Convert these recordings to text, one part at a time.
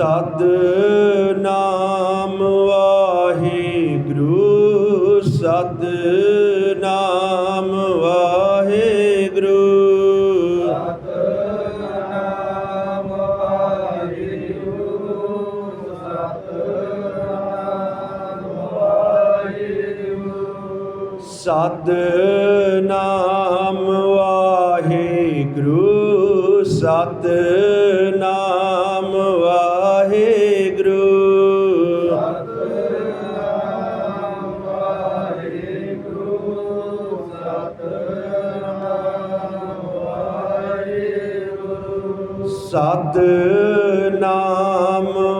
ਸਤ ਨਾਮ ਵਾਹਿਗੁਰੂ ਸਤ ਨਾਮ ਵਾਹਿਗੁਰੂ। ਸਤ ਨਾਮ ਵਾਹੀ ਗੁਰੂ ਸਤ ਸਤਨਾਮ।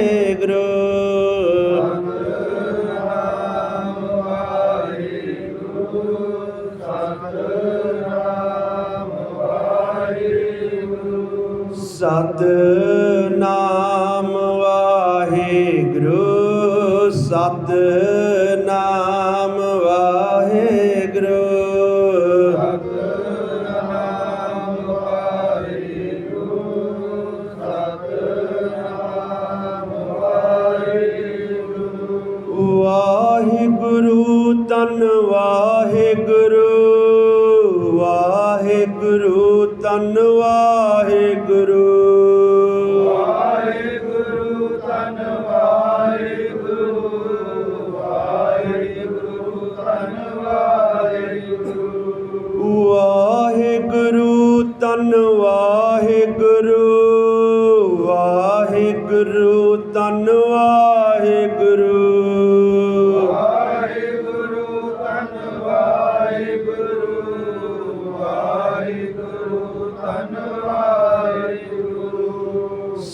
ਸਤਨਾਮ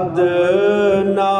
ਸਤ ਨਾਮ